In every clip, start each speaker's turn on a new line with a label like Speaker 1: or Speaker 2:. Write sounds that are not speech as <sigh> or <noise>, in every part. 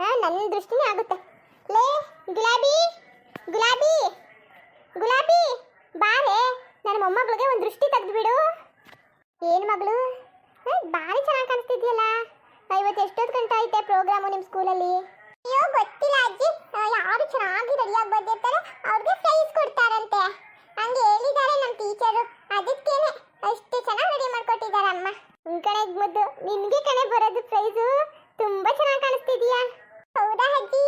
Speaker 1: ನನ್ನ ದೃಷ್ಟಿನೇ ಆಗುತ್ತೆ. ಲೇ, ಗುಲಾಬಿ ಗುಲಾಬಿ ಗುಲಾಬಿ ಬಾರೆ ನನ್ನ ಮೊಮ್ಮಗಳಿಗೆ ಒಂದು ದೃಷ್ಟಿ ತೆಗೆದ್ಬಿಡು ಏನು ಮಗಳು? ಭಾರಿ ಚೆನ್ನಾಗಿ ಕಾಣಿಸ್ತಿದ್ಯಲ್ಲ? ಇವತ್ತು ಎಷ್ಟೊತ್ತು ಗಂಟೆ ಐತೆ ಪ್ರೋಗ್ರಾಮು ನಿಮ್ಮ ಸ್ಕೂಲಲ್ಲಿ? ಅಯ್ಯೋ, ಗೊತ್ತಿಲ್ಲ ಅಜ್ಜಿ. ಯಾರು ಚೆನ್ನಾಗಿ ರೆಡಿಯಾಗಿ ಬಂದಿರ್ತಾರೆ ಅವ್ರಿಗೆ ಪ್ರೈಸ್ ಕೊಡ್ತಾರಂತೆ. ಹಂಗೆ ಹೇಳಿದ್ದಾರೆ ನಮ್ಮ ಟೀಚರು ಅದಕ್ಕೇನೆ ಅಷ್ಟು ಚೆನ್ನಾಗಿ ರೆಡಿ ಮಾಡ್ಕೊಟ್ಟಿದ್ದಾರೆ ಅಮ್ಮ ಕಡೆ ಮುದ್ದು ನಿಮಗೆ ಕಣೆ ಬರೋದು ಪ್ರೈಸು ತುಂಬ ಚೆನ್ನಾಗಿ ಕಾಣಿಸ್ತಿದೀಯಾ? ಹೌದಾ ಅಜ್ಜಿ?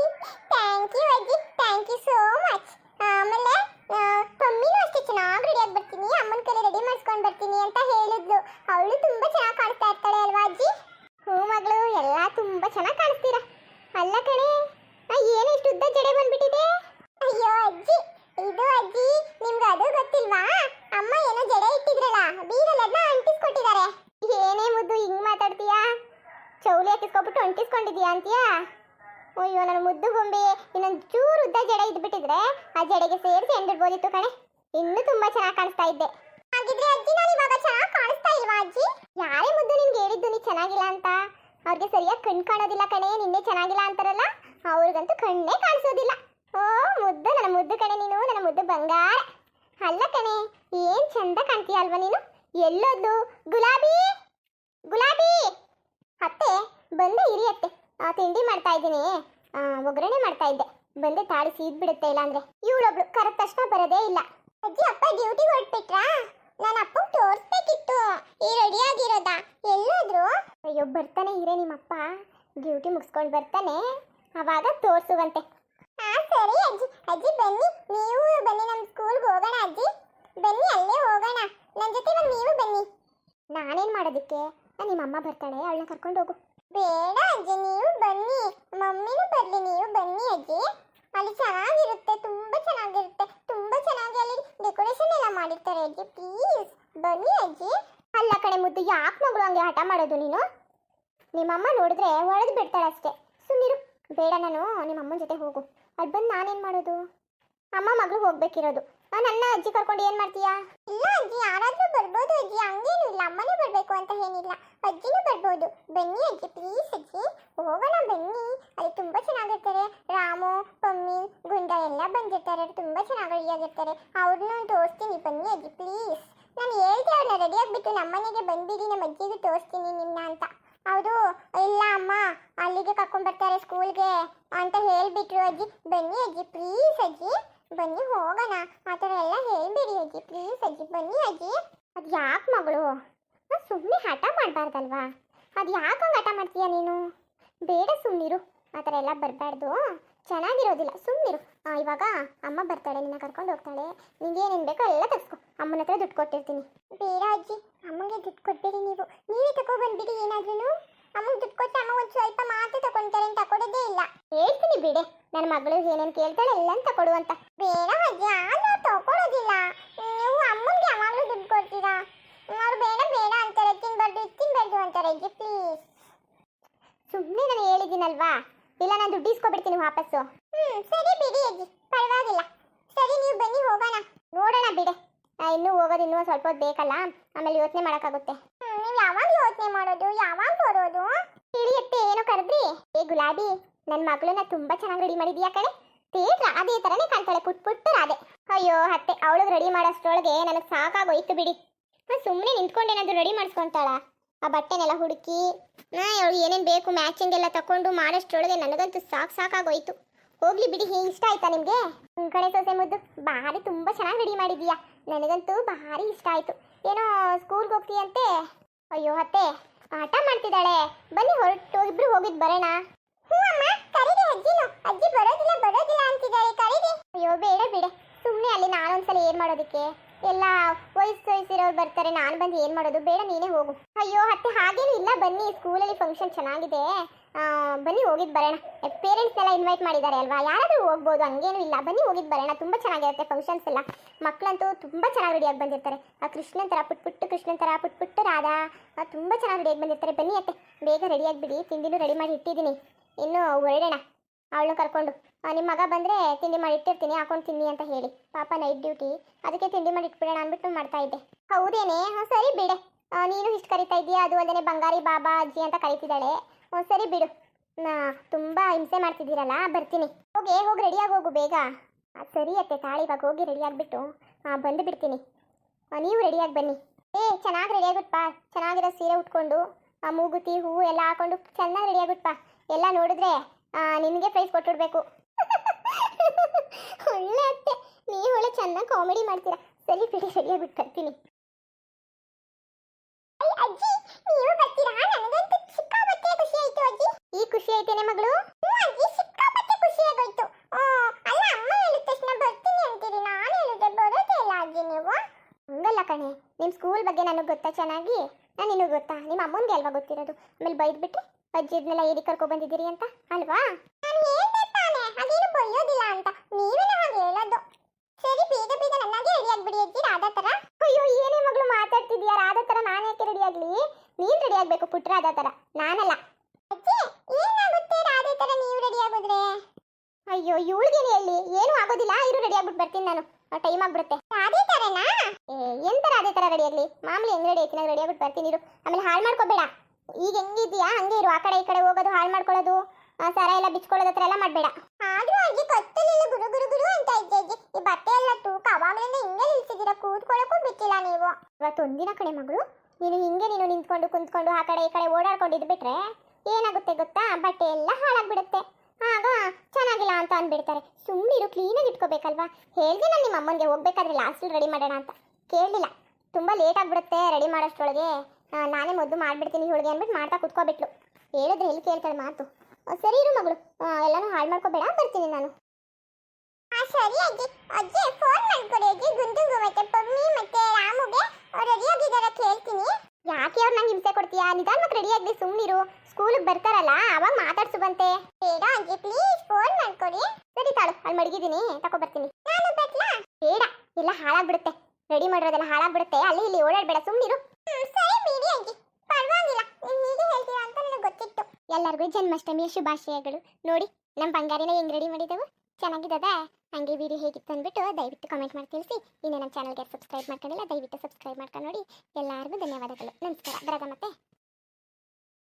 Speaker 1: ಥ್ಯಾಂಕ್ ಯು ಅಜ್ಜಿ. ಥ್ಯಾಂಕ್ ಯು ಸೋ ಮಚ್ ಆಮೇಲೆ ಮಮ್ಮಿನೂ ಅಷ್ಟೇ ಚೆನ್ನಾಗಿ ರೆಡಿಯಾಗಿ ಬರ್ತೀನಿ. ಅಮ್ಮನ ಕಡೆ ರೆಡಿ ಮಾಡಿಸ್ಕೊಂಡು ಬರ್ತೀನಿ ಅಂತ ಹೇಳಿದ್ಲು. ಅವಳು ತುಂಬ ಚೆನ್ನಾಗಿ ಕಾಣಿಸ್ತಾ ಇರ್ತಾಳೆ ಅಲ್ವಾ ಅಜ್ಜಿ? ಹ್ಞೂ ಮಗಳು, ಎಲ್ಲ ತುಂಬ ಚೆನ್ನಾಗಿ ಕಾಣ್ತೀರಾ ಅಲ್ಲ ಕಣೆ ಏನು ಇಷ್ಟು ಉದ್ದ ಜಡೆ ಬಂದ್ಬಿಟ್ಟಿದೆ? ಅಯ್ಯೋ ಅಜ್ಜಿ, ಇದು ಅಜ್ಜಿ, ನಿಮ್ಗೆ ಅದು ಗೊತ್ತಿಲ್ವಾ? ಅಮ್ಮ ಏನೋ ಜಡೆ ಇಟ್ಟಿದ್ರಲ್ಲ ಬೀರಲ್ಲಿ ಅದನ್ನ ಅಂಟಿಸ್ಕೊಟ್ಟಿದ್ದಾರೆ. ಏನೇ ಮುದ್ದು ಹಿಂಗೆ ಮಾತಾಡ್ತೀಯಾ? ಚೌಲಿ ಹಾಕಿಸ್ಕೊಬಿಟ್ಟು ಅಂಟಿಸ್ಕೊಂಡಿದ್ಯಾ ಅಂತೀಯಾ? ಅಯ್ಯೋ ನನ್ನ ಮುದ್ದು ಗೊಂಬೆ. ಇನ್ನೊಂದು ಚೂರು ಉದ್ದ ಜಡೆ ಇದ್ಬಿಟ್ಟಿದ್ರೆ ಆ ಜಡೆಗೆ ಸೇರಿಸಿ ಎಂದಿಡ್ಬೋದಿತ್ತು ಕಣೆ. ಇನ್ನೂ ತುಂಬಾ ಚೆನ್ನಾಗಿ ಕಾಣಿಸ್ತಾ ಇದ್ದೆ. ಹಾಗಿದ್ರೆ ಅಜ್ಜಿ, ನಾನು ಇವಾಗ ಚೆನ್ನಾಗಿ ಕಾಣಿಸ್ತಾ ಇಲ್ವಾ ಅಜ್ಜಿ? ಯಾರೇ ಮುದ್ದು ನಿನ್ಗೆ ಹೇಳಿದ್ದು ನೀ ಚೆನ್ನಾಗಿಲ್ಲ ಅಂತ. ಅವ್ರಿಗೆ ಸರಿಯಾಗಿ ಕಣ್ ಕಾಣೋದಿಲ್ಲ ಕಣೆ, ನಿನ್ನೆ ಚೆನ್ನಾಗಿಲ್ಲ ಅಂತಾರಲ್ಲ, ಅವ್ರಿಗಂತೂ ಕಣ್ಣೇ ಕಾಣಿಸೋದಿಲ್ಲ. ಓ, ಮುದ್ದು, ನನ್ನ ಮುದ್ದು ಕಣೆ ನೀನು, ನನ್ನ ಮುದ್ದು ಬಂಗಾರ. ಅಲ್ಲ ಕಣೆ, ಏನ್ ಚಂದ ಕಾಣ್ತೀಯ ಅಲ್ವಾ ನೀನು? ಎಲ್ಲೋದು ಗುಲಾಬಿ? ಗುಲಾಬಿ? ಅತ್ತೆ, ಬಂದೆ ಇರಿ ಅತ್ತೆ ತಿಂಡಿ ಮಾಡ್ತಾ ಇದ್ದೀನಿ. ಒಗ್ಗರಣೆ ಮಾಡ್ತಾ ಇದ್ದೆ. ಬಂದೆ ತಾಳಿ ಸೀದ್ ಬಿಡುತ್ತೆ ಇಲ್ಲ ಅಂದ್ರೆ ಇವಳೊಬ್ಳು ಕರೆದ ತಕ್ಷಣ ಬರೋದೇ ಇಲ್ಲ. ಅಜ್ಜಿ, ಅಪ್ಪ ಡ್ಯೂಟಿ ಹೊರಟ್ಬಿಟ್ರಾ? ನಾನು ಅಪ್ಪ ತೋರಿಸ್ಬೇಕಿತ್ತು. ಈ ರೆಡಿ ಆಗಿರೋದಾ ಎಲ್ಲೋದ್ರು? ಅಯ್ಯೋ, ಬರ್ತಾನೆ ಇರೇ ನಿಮ್ಮಪ್ಪ. ಡ್ಯೂಟಿ ಮುಗಿಸ್ಕೊಂಡು ಬರ್ತಾನೆ. ಅವಾಗ ತೋರಿಸುವಂತೆ. ಹಾ, ಸರಿ ಅಜ್ಜಿ. ಅಜ್ಜಿ, ಬನ್ನಿ. ನೀವು ಬನ್ನಿ ನಮ್ಮ ಸ್ಕೂಲ್ಗೆ ಹೋಗೋಣ ಅಜ್ಜಿ. ಬನ್ನಿ, ಅಲ್ಲೇ ಹೋಗೋಣ. ನನ್ನ ಜೊತೆ ನೀವು ಬನ್ನಿ. ನಾನೇನು ಮಾಡೋದಕ್ಕೆ? ನಿಮ್ಮ ಅಮ್ಮ ಬರ್ತಾಳೆ, ಅವಳನ್ನ ಕರ್ಕೊಂಡು ಹೋಗು. ಬೇಡ ಅಜ್ಜಿ ನೀವು ಬನ್ನಿ. ಮಮ್ಮಿನೂ ಬರಲಿ, ನೀವು ಬನ್ನಿ ಅಜ್ಜಿ. ಅಲ್ಲಿ ಚೆನ್ನಾಗಿರುತ್ತೆ, ತುಂಬಾ ಚೆನ್ನಾಗಿರುತ್ತೆ, ತುಂಬಾ ಚೆನ್ನಾಗಿ ಅಲ್ಲಿ ಡೆಕೋರೇಷನ್ ಎಲ್ಲ ಮಾಡಿರ್ತಾರೆ ಅಜ್ಜಿ ಪ್ಲೀಸ್ ಬನ್ನಿ ಅಜ್ಜಿ. ಅಲ್ಲ ಕಣೆ ಮುದ್ದು, ಯಾಕೆ ಮಗಳು ಹಂಗೆ ಹಠ ಮಾಡೋದು ನೀನು? ನಿಮ್ಮಮ್ಮ ನೋಡಿದ್ರೆ ಒಡೆದು ಬಿಡ್ತಾಳೆ ಅಷ್ಟೇ. ಸುಮ್ಮನಿರು ಬೇಡ ನಾನು, ನಿಮ್ಮಮ್ಮನ ಜೊತೆ ಹೋಗು. ಅಲ್ಲಿ ಬಂದು ನಾನೇನು ಮಾಡೋದು? ಅಮ್ಮ, ಮಗಳು ಹೋಗ್ಬೇಕಿರೋದು. ನನ್ನ ಅಜ್ಜಿ ಕರ್ಕೊಂಡು ಏನು ಮಾಡ್ತೀಯಾ? ಇಲ್ಲ ಅಜ್ಜಿ, ಯಾರಾದ್ರೂ ಬರ್ಬೋದು ಅಜ್ಜಿ ಹಂಗೇನು ಇಲ್ಲ ಅಮ್ಮನೇ ಬರಬೇಕು ಅಂತ ಏನಿಲ್ಲ. ಅಜ್ಜಿನೂ ಬರ್ಬೋದು. ಬನ್ನಿ ಅಜ್ಜಿ ಪ್ಲೀಸ್ ಅಜ್ಜಿ. ಹೋಗೋಣ ಬನ್ನಿ. ಅಲ್ಲಿ ತುಂಬಾ ಚೆನ್ನಾಗಿರ್ತಾರೆ. ರಾಮು, ಪಮ್ಮಿ, ಗುಂಡ ಎಲ್ಲ ಬಂದಿರ್ತಾರೆ. ತುಂಬಾ ಚೆನ್ನಾಗಿ ರೆಡಿಯಾಗಿರ್ತಾರೆ. ಅವ್ರನ್ನ ತೋರಿಸ್ತೀನಿ ಬನ್ನಿ ಅಜ್ಜಿ ಪ್ಲೀಸ್ ನಾನು ಹೇಳ್ದೆ ಅವ್ರನ್ನ ರೆಡಿ ಆಗಿಬಿಟ್ಟು ನಮ್ಮನೆಗೆ ಬಂದ್ಬಿಡಿ ನಮ್ಮ ಅಜ್ಜಿಗೂ ತೋರಿಸ್ತೀನಿ ನಿಮ್ಮ ಅಂತ. ಹೌದು. ಇಲ್ಲ ಅಮ್ಮ, ಅಲ್ಲಿಗೆ ಕರ್ಕೊಂಡ್ ಬರ್ತಾರೆ ಸ್ಕೂಲ್ಗೆ ಅಂತ ಹೇಳ್ಬಿಟ್ರು ಅಜ್ಜಿ. ಬನ್ನಿ ಅಜ್ಜಿ ಪ್ಲೀಸ್ ಅಜ್ಜಿ. ಬನ್ನಿ, ಹೋಗೋಣ. ಆ ಥರ ಎಲ್ಲ ಹೇಳ್ಬೇಡಿ ಅಜ್ಜಿ. ಪ್ಲೀಸ್ ಅಜ್ಜಿ, ಬನ್ನಿ ಅಜ್ಜಿ. ಅದು ಯಾಕೆ ಮಗಳು? ಸುಮ್ಮನೆ ಹಠ ಮಾಡಬಾರ್ದಲ್ವಾ? ಅದು ಯಾಕೆ ಹಂಗೆ ಹಠ ಮಾಡ್ತೀಯ ನೀನು? ಬೇಡ ಸುಮ್ಮನಿರು ಆ ಥರ ಎಲ್ಲ ಬರಬಾರ್ದು. ಚೆನ್ನಾಗಿರೋದಿಲ್ಲ. ಸುಮ್ಮನಿರು ಇವಾಗ ಅಮ್ಮ ಬರ್ತಾಳೆ, ನಿನ್ನ ಕರ್ಕೊಂಡು ಹೋಗ್ತಾಳೆ. ನಿಂಗೆ ಏನೇನು ಬೇಕೋ ಎಲ್ಲ ತರಿಸ್ಕೊ. ಅಮ್ಮನ ಹತ್ರ ದುಡ್ಡು ಕೊಟ್ಟಿರ್ತೀನಿ. ಬೇಡ ಅಜ್ಜಿ. ಅಮ್ಮಂಗೆ ದುಡ್ಡು ಕೊಟ್ಬೇಡಿ ನೀವು. ನೀವೇ ತಗೋ ಬಂದ್ಬಿಡಿ ಏನಾದ್ರೂ ಅಮ್ಮಂಗೆ ದುಡ್ಡು ಕೊಟ್ಟು ಅಮ್ಮ ಒಂದು ಸ್ವಲ್ಪ ಮಾತ್ರ ತಗೊಂತಾರೆ ಅಂತ ತಗೊಳ್ಳೋದೇ ಇಲ್ಲ. ಹೇಳ್ತೀನಿ ಬಿಡೆ. ನನ್ನ ಮಗಳು ಏನೇನು ಕೇಳ್ತಾಳೆ ಎಲ್ಲ ತಕೊಡು ಅಂತ ಬೇಡ ಅಜ್ಜಿ, ಆದ್ರೂ ತಗೊಳೋದಿಲ್ಲ ನೀವು ಅಮ್ಮನಿಗೆ ಯಾವಾಗಲೂ ದುಡ್ಡು ಕೊಡ್ತೀರಾ? ಅವ್ರು ಬೇಡ ಬೇಡ ಅಂತಾರೆ. ತಿನ್ಬಾರ್ದು ತಿನ್ಬಾರ್ದು ಅಂತಾರೆ ಅಜ್ಜಿ ಪ್ಲೀಸ್ ಸುಮ್ಮನೆ ನಾನು ಹೇಳಿದ್ದೀನಲ್ವಾ? ಇಲ್ಲ, ನಾನು ದುಡ್ಡು ಇಸ್ಕೊಬಿಡ್ತೀನಿ ವಾಪಸ್ಸು. ಹ್ಮ್, ಸರಿ ಬಿಡಿ ಅಜ್ಜಿ, ಪರವಾಗಿಲ್ಲ. ಸರಿ, ನೀವು ಬನ್ನಿ, ಹೋಗೋಣ. ನೋಡೋಣ ಬಿಡೆ. ಇನ್ನೂ ಹೋಗೋದು ಇನ್ನೂ ಸ್ವಲ್ಪ ಹೊತ್ತು ಬೇಕಲ್ಲ? ಆಮೇಲೆ ಯೋಚನೆ ಮಾಡೋಕ್ಕಾಗುತ್ತೆ. ನೀವು ಯಾವಾಗ ಯೋಚನೆ ಮಾಡೋದು ಯಾವಾಗ ಬರೋದು? ಹಿಡಿಯುತ್ತೆ ಏನೋ ಕರೆದ್ರಿ? ಏ, ಗುಲಾಬಿ ನನ್ನ ಮಗಳನ್ನ ತುಂಬಾ ಚೆನ್ನಾಗಿ ರೆಡಿ ಮಾಡಿದ್ಯಾ ಕಣೆ? ತೇತ್ರ ಅದೇ ತರನೇ ಕಾಣ್ತಾಳೆ, ಪುಟ್ ಪುಟ್ಟು ರಾಧೆ. ಅಯ್ಯೋ, ಅತ್ತೆ, ಅವಳು ರೆಡಿ ಮಾಡೋಷ್ಟ್ರೊಳಗೆ ನನಗೆ ಸಾಕಾಗೋಯ್ತು ಬಿಡಿ. ಸುಮ್ಮನೆ ನಿಂತ್ಕೊಂಡು ಏನಾದ್ರು ರೆಡಿ ಮಾಡಿಸ್ಕೊಂತಾಳ? ಆ ಬಟ್ಟೆನೆಲ್ಲ ಹುಡುಕಿ, ನಾ, ಅವಳು ಏನೇನು ಬೇಕು ಮ್ಯಾಚಿಂಗ್ ಎಲ್ಲ ತಕೊಂಡು ಮಾಡೋಷ್ಟ್ರೊಳಗೆ ನನಗಂತೂ ಸಾಕು ಸಾಕಾಗೋಯ್ತು. ಹೋಗ್ಲಿ ಬಿಡಿ ಇಷ್ಟ ಆಯ್ತಾ ನಿಮಗೆ? ಕಣೆ ಸೊಸೆ ಮುದ್ದು, ಭಾರಿ ತುಂಬ ಚೆನ್ನಾಗಿ ರೆಡಿ ಮಾಡಿದೀಯಾ? ನನಗಂತೂ ಭಾರಿ ಇಷ್ಟ ಆಯ್ತು. ಏನೋ ಸ್ಕೂಲ್ಗೆ ಹೋಗ್ತೀಯಂತೆ? ಅಯ್ಯೋ, ಅತ್ತೆ, ಆಟ ಮಾಡ್ತಿದ್ದಾಳೆ. ಬನ್ನಿ ಹೊರಟು, ಇಬ್ರು ಹೋಗಿದ್ದು ಬರೋಣ. ಅಯ್ಯೋ, ಬೇಡ ಬೇಡ. ಸುಮ್ಮನೆ ಅಲ್ಲಿ ನಾನೊಂದ್ಸಲ ಏನು ಮಾಡೋದಕ್ಕೆ? ಎಲ್ಲ ವಯಸ್ಸು ವಯಸ್ಸಿರೋರು ಬರ್ತಾರೆ, ನಾನು ಬಂದು ಏನು ಮಾಡೋದು? ಬೇಡ, ನೀನೇ ಹೋಗು. ಅಯ್ಯೋ, ಅತ್ತೆ, ಹಾಗೇನು ಇಲ್ಲ. ಬನ್ನಿ ಸ್ಕೂಲಲ್ಲಿ ಫಂಕ್ಷನ್ ಚೆನ್ನಾಗಿದೆ. ಬನ್ನಿ ಹೋಗಿದ್ ಬರೋಣ. ಪೇರೆಂಟ್ಸ್ನೆಲ್ಲ ಇನ್ವೈಟ್ ಮಾಡಿದ್ದಾರೆ ಅಲ್ವಾ? ಯಾರಾದರೂ ಹೋಗ್ಬೋದು, ಹಂಗೇನು ಇಲ್ಲ. ಬನ್ನಿ ಹೋಗಿದ್ ಬರೋಣ. ತುಂಬ ಚೆನ್ನಾಗಿರುತ್ತೆ ಫಂಕ್ಷನ್ಸ್ ಎಲ್ಲ. ಮಕ್ಕಳಂತೂ ತುಂಬ ಚೆನ್ನಾಗಿ ರೆಡಿಯಾಗಿ ಬಂದಿರ್ತಾರೆ. ಆ, ಕೃಷ್ಣನ ಥರ ಪುಟ್, ಪುಟ್ಟು ಕೃಷ್ಣನ ಥರ ಪುಟ್, ಪುಟ್ಟು ರಾಧಾ. ತುಂಬ ಚೆನ್ನಾಗಿ ರೆಡಿಯಾಗಿ ಬಂದಿರ್ತಾರೆ. ಬನ್ನಿ ಅತ್ತೆ, ಬೇಗ ರೆಡಿಯಾಗಿ ಬಿಡಿ. ತಿಂಡಿನೂ ರೆಡಿ ಮಾಡಿ ಇಟ್ಟಿದ್ದೀನಿ. ಇನ್ನು ಹೊರಡೋಣ ಅವಳನ್ನ ಕರ್ಕೊಂಡು. ನಿಮ್ಮ ಮಗ ಬಂದರೆ ತಿಂಡಿ ಮಾಡಿ ಇಟ್ಟಿರ್ತೀನಿ, ಹಾಕೊಂಡು ತಿನ್ನಿ ಅಂತ ಹೇಳಿ. ಪಾಪ ನೈಟ್ ಡ್ಯೂಟಿ ಅದಕ್ಕೆ ತಿಂಡಿ ಮಾಡಿ ಇಟ್ಬಿಡೋಣ ಅಂದ್ಬಿಟ್ಟು ಮಾಡ್ತಾ ಇದ್ದೆ. ಹೌದೇನೆ? ಹಾಂ, ಸರಿ ಬಿಡೆ. ನೀನು ಇಷ್ಟು ಕರಿತಾ ಇದ್ದೀಯಾ? ಅದು ಅಲ್ಲದೆ ಬಂಗಾರಿ ಬಾಬಾ ಅಜ್ಜಿ ಅಂತ ಕರಿತಿದ್ದಾಳೆ. ಹ್ಞೂ ಸರಿ ಬಿಡು. ನಾ, ತುಂಬ ಹಿಂಸೆ ಮಾಡ್ತಿದ್ದೀರಲ್ಲ, ಬರ್ತೀನಿ. ಹೋಗಿ ಹೋಗಿ ರೆಡಿಯಾಗಿ ಹೋಗು ಬೇಗ. ಸರಿ ಅತ್ತೆ, ತಾಳಿ ಇವಾಗ ಹೋಗಿ ರೆಡಿಯಾಗಿಬಿಟ್ಟು ಬಂದು ಬಿಡ್ತೀನಿ. ನೀವು ರೆಡಿಯಾಗಿ ಬನ್ನಿ. ಏ, ಚೆನ್ನಾಗಿ ರೆಡಿಯಾಗಿಬಿಟ್ಪಾ ಚೆನ್ನಾಗಿರೋ ಸೀರೆ ಉಟ್ಕೊಂಡು, ಆ, ಮೂಗುತಿ, ಹೂವು ಎಲ್ಲ ಹಾಕೊಂಡು ಚೆನ್ನಾಗಿ ರೆಡಿಯಾಗಿಬಿಟ್ಪಾ ಎಲ್ಲ ನೋಡಿದ್ರೆ ನಿನಗೆ ಪ್ರೈಸ್ ಕೊಟ್ಟಿಡ್ಬೇಕು <laughs> ಒಳ್ಳೆ ಅತ್ತೆ. ನೀವು ಒಳ್ಳೆ ಚೆನ್ನಾಗಿ ಕಾಮಿಡಿ ಮಾಡ್ತೀರಾ. ಸರಿ ಬಿಡಿ, ಸರಿಯಾಗಿ ಬಿಟ್ಟು ಬರ್ತೀನಿ. ಅಜ್ಜಿ, ನೀವು ಬರ್ತೀರಾ? ನನಗಂತೂ ಸಿಕ್ಕಾಪಟ್ಟೆ ಖುಷಿ ಆಯ್ತು ಅಜ್ಜಿ. ಈ ಖುಷಿ ಆಯ್ತೇನೆ ಮಗಳು? ಅಜ್ಜಿ ಸಿಕ್ಕಾಪಟ್ಟೆ ಖುಷಿ ಆಗೋಯ್ತು. ಅಲ್ಲ, ಅಮ್ಮ ಹೇಳಿದ ತಕ್ಷಣ ಬರ್ತೀನಿ ಅಂತೀರಿ. ನಾನು ಹೇಳಿದ್ರೆ ಬರೋದೇ ಇಲ್ಲ ಅಜ್ಜಿ ನೀವು. ಹಂಗಲ್ಲ ಕಣೆ. ನಿಮ್ಮ ಸ್ಕೂಲ್ ಬಗ್ಗೆ ನನಗೆ ಗೊತ್ತಾ ಚೆನ್ನಾಗಿ? ನಾನು ನಿನಗೆ ಗೊತ್ತಾ? ನಿಮ್ಮ ಅಮ್ಮನಿಗೆ ಅಲ್ವಾ ಗೊತ್ತಿರೋದು? ಆಮೇಲೆ ಬೈದ್ಬಿಟ್ಟು ಅಜ್ಜಿ ಇದನ್ನೆಲ್ಲ ಏರಿ ಕರ್ಕೊ ಬಂದಿದ್ದೀರಿ ಅಂತ? ಅಲ್ವಾ? ನಾನು ಹೇಳ್ದೆ ತಾನೆ? ಅದೇನು ಬೈಯೋದಿಲ್ಲ ಅಂತ. ನೀವೇನ ಹಾಗೆ ಹೇಳೋದು. ಸರಿ, ಬೇಗ ಬೇಗ ನನ್ನಾಗೆ ರೆಡಿ ಆಗ್ಬಿಡಿ ಅಜ್ಜಿ, ರಾಧಾ ತರ. ಅಯ್ಯೋ, ಏನೇ ಮಗಳು ಮಾತಾಡ್ತಿದ್ಯಾ? ರಾಧಾ ತರ ನಾನು ಯಾಕೆ ರೆಡಿ ಆಗ್ಲಿ? ನೀನ್ ರೆಡಿ ಆಗ್ಬೇಕು ಪುಟ್ಟ ರಾಧಾ ತರ. ನಾನಲ್ಲ. ಅಜ್ಜಿ, ಏನಾಗುತ್ತೆ ರಾಧಾ ತರ ನೀವು ರೆಡಿ ಆಗೋದ್ರೆ? ಅಯ್ಯೋ, ಇವಳಿಗೇನು ಹೇಳಿ? ಏನು ಆಗೋದಿಲ್ಲ, ಇರು ರೆಡಿ ಆಗ್ಬಿಟ್ಟು ಬರ್ತೀನಿ ನಾನು. ಟೈಮ್ ಆಗ್ಬಿಡುತ್ತೆ. ರಾಧೆ ತರನಾ? ಎಂತ ರಾಧೆ ತರ ರೆಡಿ ಆಗ್ಲಿ? ಮಾಮೂಲಿ ಹೆಂಗ್ ರೆಡಿ ಆಯ್ತು ರೆಡಿ ಆಗ್ಬಿಟ್ಟು ಬರ್ತೀನಿ, ಇರು. ಆಮೇಲೆ ಹಾಳು ಮಾಡ್ಕೋಬೇಡ. ಈಗ ಹೆಂಗಿದ್ಯಾ ಹಂಗೆ ಇರು ಆ ಕಡೆ ಈ ಕಡೆ ಹೋಗೋದು ಹಾಳು ಮಾಡ್ಕೊಳ್ಳೋದು ಆ, ಸರ ಎಲ್ಲ ಬಿಚ್ಕೊಳ್ಳೋದು ಹತ್ರ ಎಲ್ಲ ಮಾಡಬೇಡ. ಆದ್ರೂ ಅಜ್ಜಿ ಕತ್ತಲೆಲ್ಲ ಗುರು ಗುರು ಗುರು ಅಂತ ಇದ್ದೆ ಅಜ್ಜಿ ಈ ಬಟ್ಟೆ ಎಲ್ಲ ತೂಕ ಅವಾಗಲಿಂದ ಹಿಂಗೆ ನಿಲ್ಸಿದ್ದೀರಾ? ಕೂತ್ಕೊಳ್ಳೋಕ್ಕೂ ಬಿಟ್ಟಿಲ್ಲ ನೀವು. ಇವತ್ತು ಒಂದಿನ ಕಡೆ ಮಗಳು. ನೀನು ಹಿಂಗೆ ನೀನು ನಿಂತ್ಕೊಂಡು ಕುಂತ್ಕೊಂಡು ಆ ಕಡೆ ಈ ಕಡೆ ಓಡಾಡ್ಕೊಂಡು ಇದ್ಬಿಟ್ರೆ ಏನಾಗುತ್ತೆ ಗೊತ್ತಾ? ಬಟ್ಟೆ ಎಲ್ಲ ಹಾಳಾಗ್ಬಿಡುತ್ತೆ. ಆಗ ಚೆನ್ನಾಗಿಲ್ಲ ಅಂತ ಅಂದ್ಬಿಡ್ತಾರೆ. ಸುಮ್ಮನಿರು ಕ್ಲೀನಾಗಿ ಇಟ್ಕೋಬೇಕಲ್ವಾ? ಹೇಳಿದೆ ನಾನು ನಿಮ್ಮ ಅಮ್ಮನಿಗೆ ಹೋಗ್ಬೇಕಾದ್ರೆ ಲಾಸ್ಟಲ್ಲಿ ರೆಡಿ ಮಾಡೋಣ ಅಂತ. ಕೇಳಲಿಲ್ಲ. ತುಂಬ ಲೇಟ್ ಆಗಿಬಿಡುತ್ತೆ ರೆಡಿ ಮಾಡೋಷ್ಟ್ರೊಳಗೆ. ನಾನೇ ಮೊದಲು ಮಾಡಿಬಿಡ್ತೀನಿ ಹುಡುಗಿ ಅಂದ್ಬಿಟ್ಟು ಮಾಡ್ತಾ ಕುತ್ಕೋಬಿಟ್ಲು. ಹೇಳಿದ್ರೆ ಎಲ್ಲಿ ಕೇಳ್ತಾಳೆ ಮಾತು? ಆ, ಸರಿ ಇರು ಮಗಳು. ಆ, ಎಲ್ಲಾನು ಹಾಳು ಮಾಡ್ಕೋಬೇಡ ಬರ್ತೀನಿ ನಾನು. ಸರಿ ಅಜ್ಜಿ. ಅಜ್ಜಿ ಫೋನ್ ಮಾಡ್ಕೊಡಿ ಅಜ್ಜಿ. ಗುಂಡುಗು ಮತ್ತೆ ಪಮ್ಮಿ ಮತ್ತೆ ರಾಮುಗೆ. ರೆಡಿ ಆಗಿದ್ದಾರೆ ಕೇಳ್ತೀನಿ. ಯಾಕೆ ಅವ್ರು ನಂಗೆ ಹಿಂಸೆ ಕೊಡ್ತೀಯಾ? ನಿಧಾನವಾಗಿ ರೆಡಿ ಆಗಲಿ ಸುಮ್ಮನಿರು ಸ್ಕೂಲಿಗೆ ಬರ್ತಾರಲ್ಲ ಅವಾಗ ಮಾತಾಡ್ಸು ಬಂತೆ ಬೇಡ ಅಜ್ಜಿ ಪ್ಲೀಸ್ ಫೋನ್ ಮಾಡ್ಕೊಡಿ. ಸರಿ ತಾಳು ಅಲ್ಲಿ ಮಡಗಿದ್ದೀನಿ. ತಕೊ ಬರ್ತೀನಿ. ನಾನು ಬೇಡ ಎಲ್ಲ ಹಾಳಾಗ್ಬಿಡುತ್ತೆ. ರೆಡಿ ಮಾಡಿರೋದೆಲ್ಲ ಹಾಳಾಗ್ಬಿಡುತ್ತೆ. ಅಲ್ಲಿ ಇಲ್ಲಿ ಓಡಾಡಬೇಡ ಸುಮ್ಮನಿರು ಸರಿ ಬಿಡಿ ಪರವಾಗಿಲ್ಲ ಹೀಗೆ ಹೇಳ್ತೀರಾ ಅಂತ ನನಗೆ ಗೊತ್ತಿತ್ತು. ಎಲ್ಲರಿಗೂ ಜನ್ಮಾಷ್ಟಮಿಯ ಶುಭಾಶಯಗಳು. ನೋಡಿ ನಮ್ಮ ಬಂಗಾರಿನ ಹೆಂಗ್ ರೆಡಿ ಮಾಡಿದವು? ಚೆನ್ನಾಗಿದ್ದದ? ಹಂಗೆ ವಿಡಿಯೋ ಹೇಗಿತ್ತು ಅಂದ್ಬಿಟ್ಟು ದಯವಿಟ್ಟು ಕಮೆಂಟ್ ಮಾಡಿ ತಿಳಿಸಿ. ಇನ್ನು ನಮ್ಮ ಚಾನಲ್ಗೆ ಸಬ್ಸ್ಕ್ರೈಬ್ ಮಾಡ್ಕೊಂಡಿಲ್ಲ, ದಯವಿಟ್ಟು ಸಬ್ಸ್ಕ್ರೈಬ್ ಮಾಡ್ಕೊಂಡು ನೋಡಿ. ಎಲ್ಲರಿಗೂ ಧನ್ಯವಾದಗಳು. ನಮಸ್ಕಾರ. ಬರದ ಮತ್ತೆ.